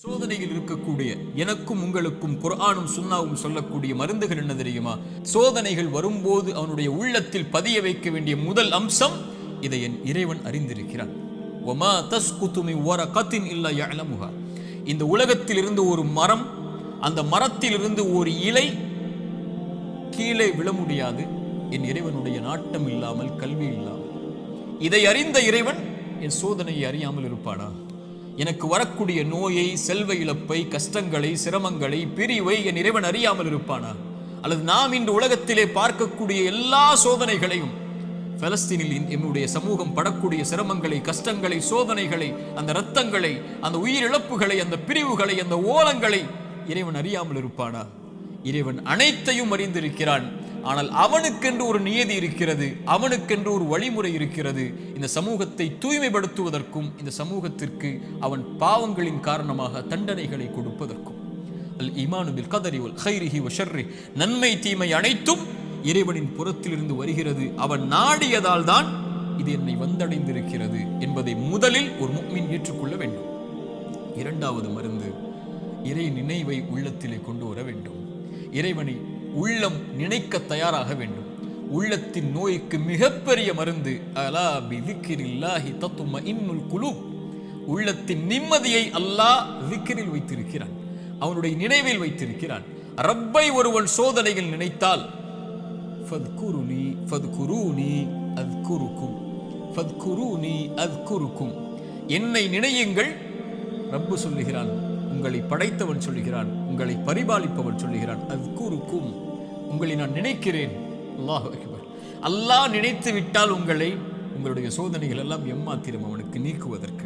சோதனையில் இருக்கக்கூடிய எனக்கும் உங்களுக்கும் குரானும் சுண்ணாவும் சொல்லக்கூடிய மருந்துகள் என்ன தெரியுமா? சோதனைகள் வரும்போது அவனுடைய உள்ளத்தில் பதிய வைக்க வேண்டிய முதல் அம்சம் இதை என் இறைவன் அறிந்திருக்கிறான். ஒமா தஸ்குத்து மின் வரகத்தின் இல்லா யஅலமுஹா. இந்த உலகத்தில் இருந்து ஒரு மரம் அந்த மரத்திலிருந்து ஒரு இலை கீழே விழ முடியாது. என் இறைவனுடைய நாட்டம் இல்லாமல் கல்வி இல்லாமல். இதை அறிந்த இறைவன் என் சோதனையை அறியாமல் இருப்பானா? எனக்கு வரக்கூடிய நோயை செல்வ இழப்பை கஷ்டங்களை சிரமங்களை பிரிவை என் இறைவன் அறியாமல் இருப்பானா? அல்லது நாம் இன்று உலகத்திலே பார்க்கக்கூடிய எல்லா சோதனைகளையும் பலஸ்தீனில் என்னுடைய சமூகம் படக்கூடிய சிரமங்களை கஷ்டங்களை சோதனைகளை அந்த இரத்தங்களை அந்த உயிரிழப்புகளை அந்த பிரிவுகளை அந்த ஓலங்களை இறைவன் அறியாமல் இருப்பானா? இறைவன் அனைத்தையும் அறிந்திருக்கிறான். ஆனால் அவனுக்கென்று ஒரு நியதி இருக்கிறது அவனுக்கென்று ஒரு வழிமுறை இருக்கிறது. இந்த சமூகத்தை தூய்மைப்படுத்துவதற்கும் இந்த சமூகத்திற்கு அவன் பாவங்களின் காரணமாக தண்டனைகளை கொடுப்பதற்கும். அல் இமானுபில் கதறி கதரி ஹைரிஹி ஒஷர்ரி நன்மை தீமை அனைத்தும் இறைவனின் புறத்திலிருந்து வருகிறது. அவன் நாடியதால் தான் இது என்னை வந்தடைந்திருக்கிறது என்பதை முதலில் ஒரு முக்மின் ஏற்றுக்கொள்ள வேண்டும். இரண்டாவது மருந்து இறை நினைவை உள்ளத்திலே கொண்டு வர வேண்டும். இறைவனை உள்ளம் நினைக்க தயாராக வேண்டும். உள்ளத்தின் நோய்க்கு மிகப்பெரிய மருந்து அலா பிதிக்கிரில்லாஹி தத்தும இன்னுல் குலு உள்ளத்தின் நிம்மதியை அல்லாஹ் விக்கிரில் வைத்திருக்கிறான். அவனுடைய நினைவில் வைத்திருக்கிறான். ரப்பை ஒருவன் சோதனையில் நினைத்தால் ஃபத்குருனி ஃபத்குருனி அத்குருக்கும் ஃபத்குருனி அத்குருக்கும். என்னை நினையுங்கள் ரப்பு சொல்லுகிறான் உங்களை படைத்தவன் சொல்லுகிறான் உங்களை பரிபாலிப்பவன் சொல்லுகிறான். கூறுக்கும் உங்களை நான் நினைக்கிறேன். அல்லாஹ் அல்லாஹ் நினைத்து விட்டால் உங்களை உங்களுடைய சோதனைகள் எல்லாம் எம்மாத்திரம் அவனுக்கு நீக்குவதற்கு.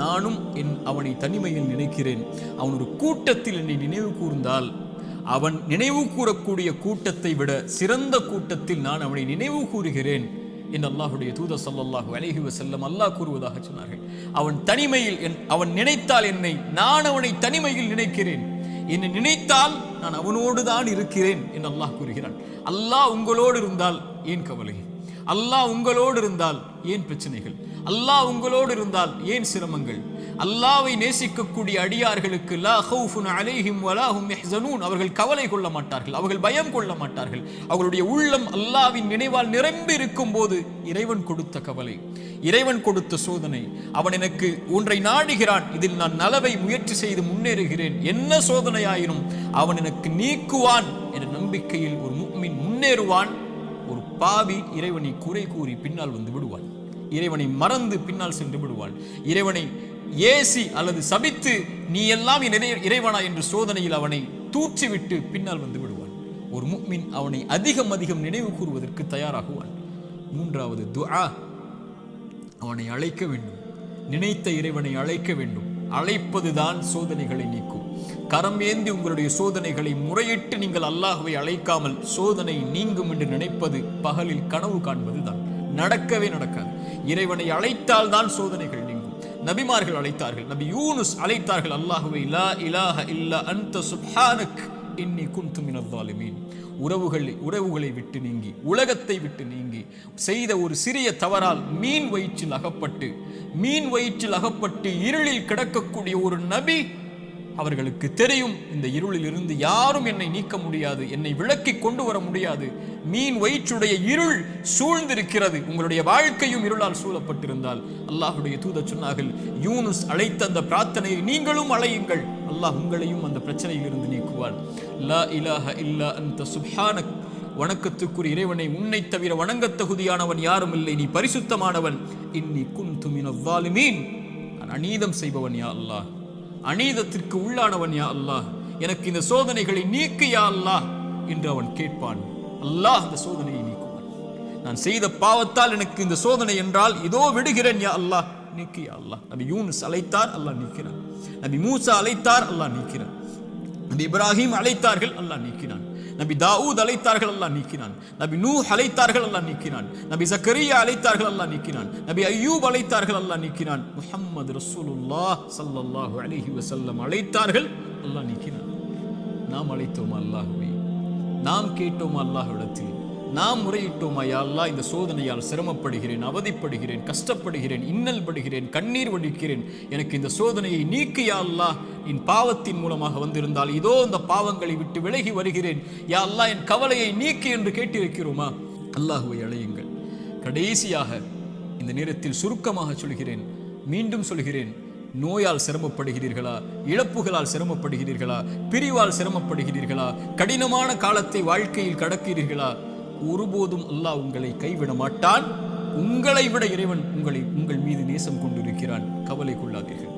நானும் என் அவனை தனிமையில் நினைக்கிறேன். அவன் ஒரு கூட்டத்தில் என்னை நினைவு கூர்ந்தால் அவன் நினைவு கூறக்கூடிய கூட்டத்தை விட சிறந்த கூட்டத்தில் நான் அவனை நினைவு கூறுகிறேன் என்று அல்லாஹுடைய தூத ஸல்லல்லாஹு அலைஹி வஸல்லம் அல்லாஹ் கூறுவதாக சொன்னார்கள். அவன் தனிமையில் என் அவன் நினைத்தால் என்னை நான் அவனை தனிமையில் நினைக்கிறேன். என்னை நினைத்தால் நான் அவனோடு தான் இருக்கிறேன் என்று அல்லாஹ் கூறுகிறான். அல்லாஹ் உங்களோடு இருந்தால் ஏன் கவலை? அல்லாஹ் உங்களோடு இருந்தால் ஏன் பிரச்சனைகள்? அல்லாஹ் உங்களோடு இருந்தால் ஏன் சிரமங்கள்? அல்லாவை நேசிக்கக்கூடிய அடியார்களுக்கு லா ஹவுஃபுன் அலைஹிம் வலாஹும் ஹும் அவர்கள் கவலை கொள்ள மாட்டார்கள் அவர்கள் பயம் கொள்ள மாட்டார்கள். அவர்களுடைய உள்ளம் அல்லாவின் நினைவால் நிரம்பி இருக்கும் போது இறைவன் கொடுத்த கவலை இறைவன் கொடுத்த சோதனை. அவன் எனக்கு ஒன்றை நாடுகிறான் இதில் நான் நலவை முயற்சி செய்து முன்னேறுகிறேன். என்ன சோதனையாயினும் அவன் எனக்கு நீக்குவான் என்ற நம்பிக்கையில் ஒரு முக்மின் முன்னேறுவான். பாவி இறைவனை குறை கூறி பின்னால் வந்து விடுவாள் இறைவனை மறந்து பின்னால் சென்று விடுவாள் இறைவனை ஏசி அல்லது சபித்து நீ எல்லாம் என் இறைவனா என்று சோதனையில் அவனை தூற்றிவிட்டு பின்னால் வந்து விடுவான். ஒரு முக்மின் அவனை அதிகம் அதிகம் நினைவு கூறுவதற்கு தயாராகுவான். மூன்றாவது துஆ அவனை அழைக்க வேண்டும். நினைத்த இறைவனை அழைக்க வேண்டும். அழைப்பதுதான் சோதனைகளை நீக்கும். கரம் ஏந்தி உங்களுடைய சோதனைகளை முறையிட்டு நீங்கள் அல்லாஹுவை அழைக்காமல் சோதனை நீங்கும் என்று நினைப்பது பகலில் கனவு காண்பது தான் நடக்கவே நடக்காது. இறைவனை அழைத்தால் தான் சோதனைகள் நீங்கும். நபிமார்கள் அழைத்தார்கள் நபி யூனுஸ் அழைத்தார்கள் அல்லாஹுவை லா இலாஹ இல்லா அந்த சுப்ஹானக் இன்னி குந்து மினவாலுமீன் ஸாலிமீன். உறவுகளை உறவுகளை விட்டு நீங்கி உலகத்தை விட்டு நீங்கி செய்த ஒரு சிறிய தவறால் மீன் வயிற்றில் அகப்பட்டு மீன் வயிற்றில் அகப்பட்டு இருளில் கிடக்கக்கூடிய ஒரு நபி அவர்களுக்கு தெரியும் இந்த இருளிலிருந்து யாரும் என்னை நீக்க முடியாது என்னை விளக்கி கொண்டு வர முடியாது. மீன் வயிற்றுடைய இருள் சூழ்ந்திருக்கிறது. உங்களுடைய வாழ்க்கையும் இருளால் சூழப்பட்டிருந்தால். அல்லாஹுடைய தூத சொன்னார்கள் யூனுஸ் அழைத்த அந்த பிரார்த்தனையை நீங்களும் அழையுங்கள். அல்லாஹ் உங்களையும் அந்த பிரச்சனையிலிருந்து நீக்குவார் லா இலாஹ இல்லா அந்த சுப்ஹானக். வணக்கத்துக்குரிய இறைவனை உன்னை தவிர வணங்கத் தகுதியானவன் யாரும் இல்லை. நீ பரிசுத்தமானவன். இன்னி குன் துமின் அவ்வாலுமீன் நான் அநீதம் செய்பவன் யா அல்லாஹ். அநீதத்திற்கு உள்ளானவன் யா அல்லாஹ். எனக்கு இந்த சோதனைகளை நீக்கு யா அல்லாஹ் என்று அவன் கேட்பான். அல்லாஹ் அந்த சோதனையை நீக்குவான். நான் செய்த பாவத்தால் எனக்கு இந்த சோதனை என்றால் இதோ விடுகிறேன் யா அல்லாஹ். நீக்கு யா அல்லாஹ். நபி யூனுஸ் அழைத்தார் அல்லாஹ் நீக்கிறான் நபி மூசா அழைத்தார் அல்லாஹ் நீக்கிறான் நபி இப்ராஹிம் அழைத்தார்கள் அல்லாஹ் நீக்கினான். நபி தாவூத் அழைத்தார்கள் அல்லாஹ் நீக்கினான். நபி நூ அழைத்தார்கள் அல்லாஹ் நீக்கினான். நபி ஜக்கரியா அழைத்தார்கள் அல்லாஹ் நீக்கினான். நபி ஐயூப் அழைத்தார்கள் அல்லாஹ் நீக்கினான். முஹம்மது ரசூலுல்லாஹ் சல்லல்லாஹு அலிஹி வசல்லம் அழைத்தார்கள் அல்லாஹ் நீக்கினான். நாம் அழைத்தோமா அல்லாஹுவை? நாம் கேட்டோமா அல்லாஹ்விடத்தில்? நாம் முறையிட்டோமா யா அல்லாஹ் இந்த சோதனையால் சிரமப்படுகிறேன் அவதிப்படுகிறேன் கஷ்டப்படுகிறேன் இன்னல் படுகிறேன் கண்ணீர் வடிக்கிறேன் எனக்கு இந்த சோதனையை நீக்கியா அல்லாஹ். என் பாவத்தின் மூலமாக வந்திருந்தால் இதோ இந்த பாவங்களை விட்டு விலகி வருகிறேன். யா அல்லாஹ் என் கவலையை நீக்கு என்று கேட்டிருக்கிறோமா? அல்லாஹுவை அழையுங்கள். கடைசியாக இந்த நேரத்தில் சுருக்கமாக சொல்கிறேன். மீண்டும் சொல்கிறேன். நோயால் சிரமப்படுகிறீர்களா? இழப்புகளால் சிரமப்படுகிறீர்களா? பிரிவால் சிரமப்படுகிறீர்களா? கடினமான காலத்தை வாழ்க்கையில் கடக்கிறீர்களா? ஒருபோதும் அல்லாஹ் உங்களை கைவிட மாட்டான். உங்களை விட இறைவன் உங்களை உங்கள் மீது நேசம் கொண்டிருக்கிறான். கவலை கொள்ளாதீர்கள்.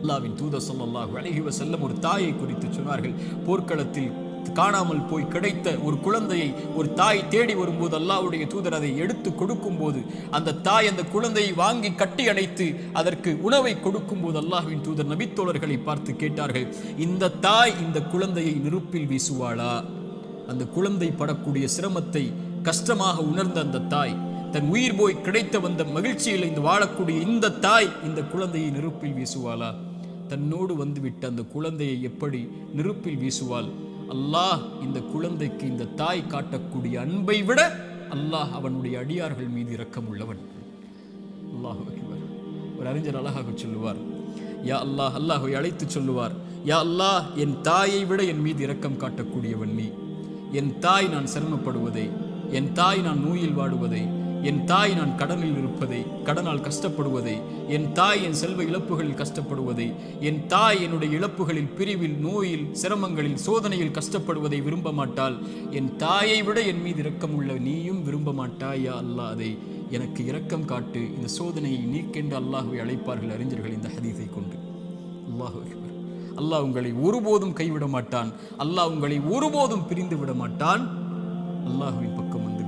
அல்லாவின் தூதர் ஸல்லல்லாஹு அழகி வஸல்லம் ஒரு தாயை குறித்து சொன்னார்கள். போர்க்களத்தில் காணாமல் போய் கிடைத்த ஒரு குழந்தையை ஒரு தாய் தேடி வரும்போது அல்லாவுடைய தூதர் அதை எடுத்து கொடுக்கும்போது அந்த தாய் அந்த குழந்தையை வாங்கி கட்டி அணைத்து அதற்கு உணவை கொடுக்கும்போது அல்லாஹுவின் தூதர் நபித்தோழர்களை பார்த்து கேட்டார்கள் இந்த தாய் இந்த குழந்தையை நெருப்பில் வீசுவாளா? அந்த குழந்தை படக்கூடிய சிரமத்தை கஷ்டமாக உணர்ந்த அந்த தாய் தன் உயிர் போய் கிடைத்த வந்த மகிழ்ச்சியில் இந்த வாழக்கூடிய இந்த தாய் இந்த குழந்தையை நெருப்பில் வீசுவாளா? தன்னோடு வந்துவிட்ட அந்த குழந்தையை எப்படி நெருப்பில் வீசுவாள்? அல்லாஹ் இந்த குழந்தைக்கு இந்த தாய் காட்டக்கூடிய அன்பை விட அல்லாஹ் அவனுடைய அடியார்கள் மீது இரக்கம் உள்ளவன் அல்லாஹ் ஒரு அறிஞர் அழகாக சொல்லுவார் யா அல்லாஹ் அல்லாஹை அழைத்து சொல்லுவார். யா அல்லாஹ் என் தாயை விட என் மீது இரக்கம் காட்டக்கூடியவன் நீ. என் தாய் நான் சிரமப்படுவதை என் தாய் நான் நோயில் வாடுவதை என் தாய் நான் கடனில் இருப்பதை கடனால் கஷ்டப்படுவதை என் தாய் என் செல்வ இழப்புகளில் கஷ்டப்படுவதை என் தாய் என்னுடைய இழப்புகளில் பிரிவில் நோயில் சிரமங்களில் சோதனையில் கஷ்டப்படுவதை விரும்ப மாட்டால் என் தாயை விட என் மீது இரக்கமுள்ள நீயும் விரும்ப மாட்டாயா அல்லாஹ் எனக்கு இரக்கம் காட்டு. இந்த சோதனையை நீக்கென்று அல்லாஹுவை அழைப்பார்கள் அறிஞர்கள் இந்த ஹதீஸை கொண்டு. அல்லாஹு அல்லாஹ் உங்களை ஒருபோதும் கைவிட மாட்டான். அல்லாஹ் உங்களை ஒருபோதும் பிரிந்து விட மாட்டான். அல்லாஹுவின் பக்கம் வந்து